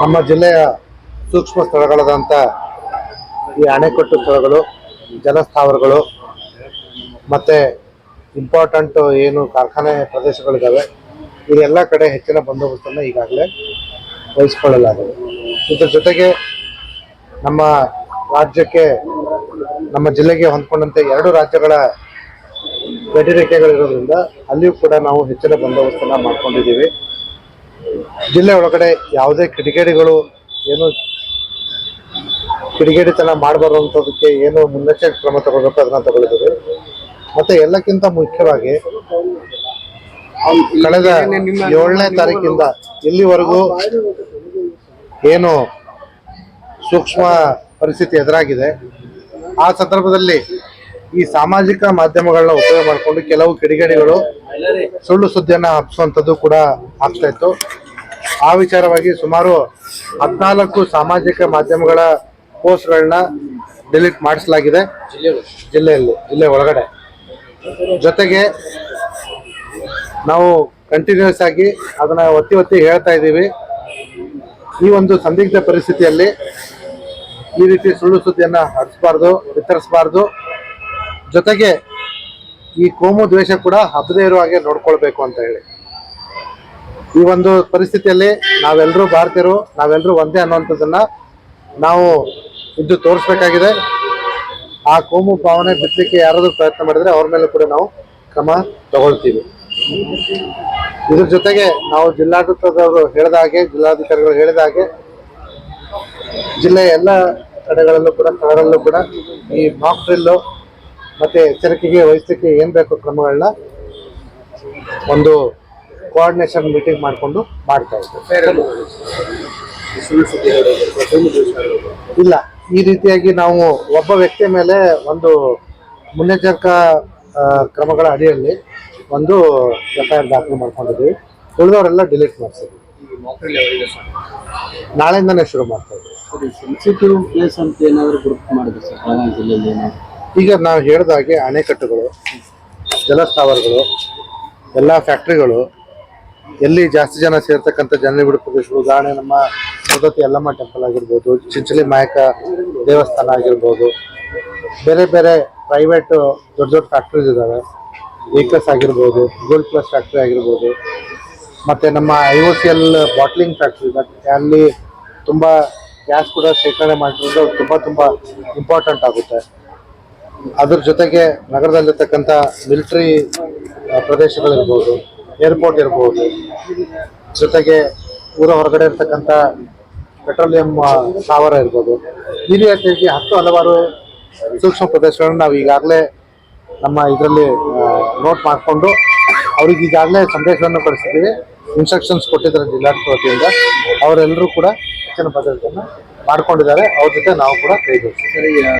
ನಮ್ಮ ಜಿಲ್ಲೆಯ ಸೂಕ್ಷ್ಮ ಸ್ಥಳಗಳಾದಂಥ ಈ ಅಣೆಕಟ್ಟು ಸ್ಥಳಗಳು, ಜಲಸ್ಥಾವರಗಳು ಮತ್ತು ಇಂಪಾರ್ಟೆಂಟು ಏನು ಕಾರ್ಖಾನೆ ಪ್ರದೇಶಗಳಿದ್ದಾವೆ ಇದೆಲ್ಲ ಕಡೆ ಹೆಚ್ಚಿನ ಬಂದೋಬಸ್ತನ್ನು ಈಗಾಗಲೇ ವಹಿಸಿಕೊಳ್ಳಲಾಗಿದೆ. ಇದ್ರ ಜೊತೆಗೆ ನಮ್ಮ ರಾಜ್ಯಕ್ಕೆ, ನಮ್ಮ ಜಿಲ್ಲೆಗೆ ಹೊಂದ್ಕೊಂಡಂತೆ ಎರಡು ರಾಜ್ಯಗಳ ಗಡಿರೇಖೆಗಳಿರೋದ್ರಿಂದ ಅಲ್ಲಿಯೂ ಕೂಡ ನಾವು ಹೆಚ್ಚಿನ ಬಂದೋಬಸ್ತನ್ನು ಮಾಡ್ಕೊಂಡಿದ್ದೀವಿ. ಜಿಲ್ಲೆ ಒಳಗಡೆ ಯಾವುದೇ ಕಿಡಿಗೇಡಿಗಳು ಏನು ಕಿಡಿಗೇಡಿತನ ಮಾಡಬಾರುವಂಥದಕ್ಕೆ ಏನು ಮುನ್ನೆಚ್ಚರಿಕೆ ಕ್ರಮ ತಗೊಳ್ಬೇಕು ಅದನ್ನ ತಗೊಳ್ಳಿದ್ದೀವಿ ಮತ್ತೆ ಎಲ್ಲಕ್ಕಿಂತ ಮುಖ್ಯವಾಗಿ ಕಳೆದ ಏಳನೇ ತಾರೀಕಿಂದ ಇಲ್ಲಿವರೆಗೂ ಏನು ಸೂಕ್ಷ್ಮ ಪರಿಸ್ಥಿತಿ ಎದುರಾಗಿದೆ. ಆ ಸಂದರ್ಭದಲ್ಲಿ ಈ ಸಾಮಾಜಿಕ ಮಾಧ್ಯಮಗಳನ್ನ ಉಪಯೋಗ ಮಾಡಿಕೊಂಡು ಕೆಲವು ಕಿಡಿಗೇಡಿಗಳು ಸುಳ್ಳು ಸುದ್ದಿಯನ್ನ ಹಬ್ಬಿಸುವಂಥದ್ದು ಕೂಡ ಆಗ್ತಾ ಇತ್ತು. ಆ ವಿಚಾರವಾಗಿ ಸುಮಾರು ಹದಿನಾಲ್ಕು ಸಾಮಾಜಿಕ ಮಾಧ್ಯಮಗಳ ಪೋಸ್ಟ್ಗಳನ್ನ ಡಿಲೀಟ್ ಮಾಡಿಸಲಾಗಿದೆ. ಜಿಲ್ಲೆಯಲ್ಲಿ, ಜಿಲ್ಲೆ ಒಳಗಡೆ. ಜೊತೆಗೆ ನಾವು ಕಂಟಿನ್ಯೂಸ್ ಆಗಿ ಅದನ್ನ ಒತ್ತಿ ಒತ್ತಿ ಹೇಳ್ತಾ ಇದ್ದೀವಿ. ಈ ಒಂದು ಸಂದಿಗ್ಧ ಪರಿಸ್ಥಿತಿಯಲ್ಲಿ ಈ ರೀತಿ ಸುಳ್ಳು ಸುದ್ದಿಯನ್ನ ಹರಿಸಬಾರ್ದು, ವಿತರಿಸಬಾರ್ದು. ಜೊತೆಗೆ ಈ ಕೋಮು ದ್ವೇಷ ಕೂಡ ಹಬ್ಬದೇ ಇರುವ ಹಾಗೆ ನೋಡ್ಕೊಳ್ಬೇಕು ಅಂತ ಹೇಳಿ. ಈ ಒಂದು ಪರಿಸ್ಥಿತಿಯಲ್ಲಿ ನಾವೆಲ್ಲರೂ ಭಾರತೀಯರು ನಾವೆಲ್ಲರೂ ಒಂದೇ ಅನ್ನುವಂಥದ್ದನ್ನ ನಾವು ಇದ್ದು ತೋರಿಸ್ಬೇಕಾಗಿದೆ. ಆ ಕೋಮು ಭಾವನೆ ಬಿತ್ತಲಿಕ್ಕೆ ಯಾರಾದರೂ ಪ್ರಯತ್ನ ಮಾಡಿದ್ರೆ ಅವ್ರ ಮೇಲೆ ಕೂಡ ನಾವು ಕ್ರಮ ತಗೊಳ್ತೀವಿ. ಇದ್ರ ಜೊತೆಗೆ ನಾವು ಜಿಲ್ಲಾಡಳಿತದವರು ಹೇಳಿದ ಹಾಗೆ, ಜಿಲ್ಲಾಧಿಕಾರಿಗಳು ಹೇಳಿದ ಹಾಗೆ ಜಿಲ್ಲೆಯ ಎಲ್ಲ ಕಡೆಗಳಲ್ಲೂ ಕೂಡ, ಸ್ಥಳಗಳಲ್ಲೂ ಕೂಡ ಈ ಮಾಕ್ ಡ್ರಿಲ್ಲು ಮತ್ತೆ ಎಚ್ಚರಿಕೆಗೆ ವಹಿಸಲಿಕ್ಕೆ ಏನು ಬೇಕು ಕ್ರಮಗಳನ್ನ ಒಂದು ಕೋಆರ್ಡಿನೇಷನ್ ಮೀಟಿಂಗ್ ಮಾಡಿಕೊಂಡು ಮಾಡ್ತಾ ಇದ್ದೀವಿ ಇಲ್ಲ ಈ ರೀತಿಯಾಗಿ ನಾವು ಒಬ್ಬ ವ್ಯಕ್ತಿಯ ಮೇಲೆ ಒಂದು ಮುನ್ನೆಚ್ಚರಿಕಾ ಕ್ರಮಗಳ ಅಡಿಯಲ್ಲಿ ಒಂದು ಎಫ್ ಐ ಆರ್ ದಾಖಲು ಮಾಡ್ಕೊಂಡಿದ್ದೀವಿ. ಉಳಿದವರೆಲ್ಲ ಡಿಲೀಟ್ ಮಾಡಿಸಿದ್ವಿ. ನಾಳೆಯಿಂದನೇ ಶುರು ಮಾಡ್ತಾ ಇದ್ದೀವಿ ಈಗ ನಾವು ಹೇಳಿದ ಹಾಗೆ ಅಣೆಕಟ್ಟುಗಳು ಜಲಸ್ಥಾವರಗಳು ಎಲ್ಲ ಫ್ಯಾಕ್ಟ್ರಿಗಳು ಎಲ್ಲಿ ಜಾಸ್ತಿ ಜನ ಸೇರ್ತಕ್ಕಂಥ ಜನನಿಬಿಡ ಪ್ರದೇಶಗಳು ಉದಾಹರಣೆ ನಮ್ಮ ಸೌದತ್ತಿ ಯಲ್ಲಮ್ಮ ಟೆಂಪಲ್ ಆಗಿರ್ಬೋದು, ಚಿಂಚಲಿ ಮಾಯಕ ದೇವಸ್ಥಾನ ಆಗಿರ್ಬೋದು, ಬೇರೆ ಬೇರೆ ಪ್ರೈವೇಟ್ ದೊಡ್ಡ ದೊಡ್ಡ ಫ್ಯಾಕ್ಟ್ರೀಸ್ ಇದ್ದಾವೆ ವೆಹಿಕಲ್ಸ್ ಆಗಿರ್ಬೋದು ಗೋಲ್ಡ್ ಪ್ಲಸ್ ಫ್ಯಾಕ್ಟ್ರಿ ಆಗಿರ್ಬೋದು. ಮತ್ತು ನಮ್ಮ I O C L bottling factory but ಅಲ್ಲಿ ತುಂಬ ಗ್ಯಾಸ್ ಕೂಡ ಶೇಖರಣೆ ಮಾಡಿರೋದು ತುಂಬ ತುಂಬ ಇಂಪಾರ್ಟೆಂಟ್ ಆಗುತ್ತೆ. ಅದ್ರ ಜೊತೆಗೆ ನಗರದಲ್ಲಿರ್ತಕ್ಕಂಥ ಮಿಲಿಟ್ರಿ ಪ್ರದೇಶಗಳಿರ್ಬೋದು. ಏರ್ಪೋರ್ಟ್ ಇರ್ಬೋದು. ಜೊತೆಗೆ ಊರ ಹೊರಗಡೆ ಇರ್ತಕ್ಕಂಥ ಪೆಟ್ರೋಲಿಯಂ ಸ್ಥಾವರ ಇರ್ಬೋದು. ಈ ರೀತಿಯಾಗಿ ಹತ್ತು ಹಲವಾರು ಸೂಕ್ಷ್ಮ ಪ್ರದೇಶಗಳನ್ನು ನಾವು ಈಗಾಗಲೇ ನಮ್ಮ ಇದರಲ್ಲಿ ನೋಟ್ ಮಾಡಿಕೊಂಡು ಅವ್ರಿಗೆ ಈಗಾಗಲೇ ಸಂದೇಶವನ್ನು ಕಳಿಸಿದ್ದೀವಿ. ಇನ್ಸ್ಟ್ರಕ್ಷನ್ಸ್ ಕೊಟ್ಟಿದ್ದಾರೆ ಜಿಲ್ಲಾಡಳಿತ ವತಿಯಿಂದ ಅವರೆಲ್ಲರೂ ಕೂಡ ಹೆಚ್ಚಿನ ಭದ್ರತೆಯನ್ನು ಮಾಡ್ಕೊಂಡಿದ್ದಾರೆ. ಅವ್ರ ಜೊತೆ ನಾವು ಕೂಡ ಕೈ ಜೋಡಿಸ್ತೀವಿ ಸರ್ ಈಗ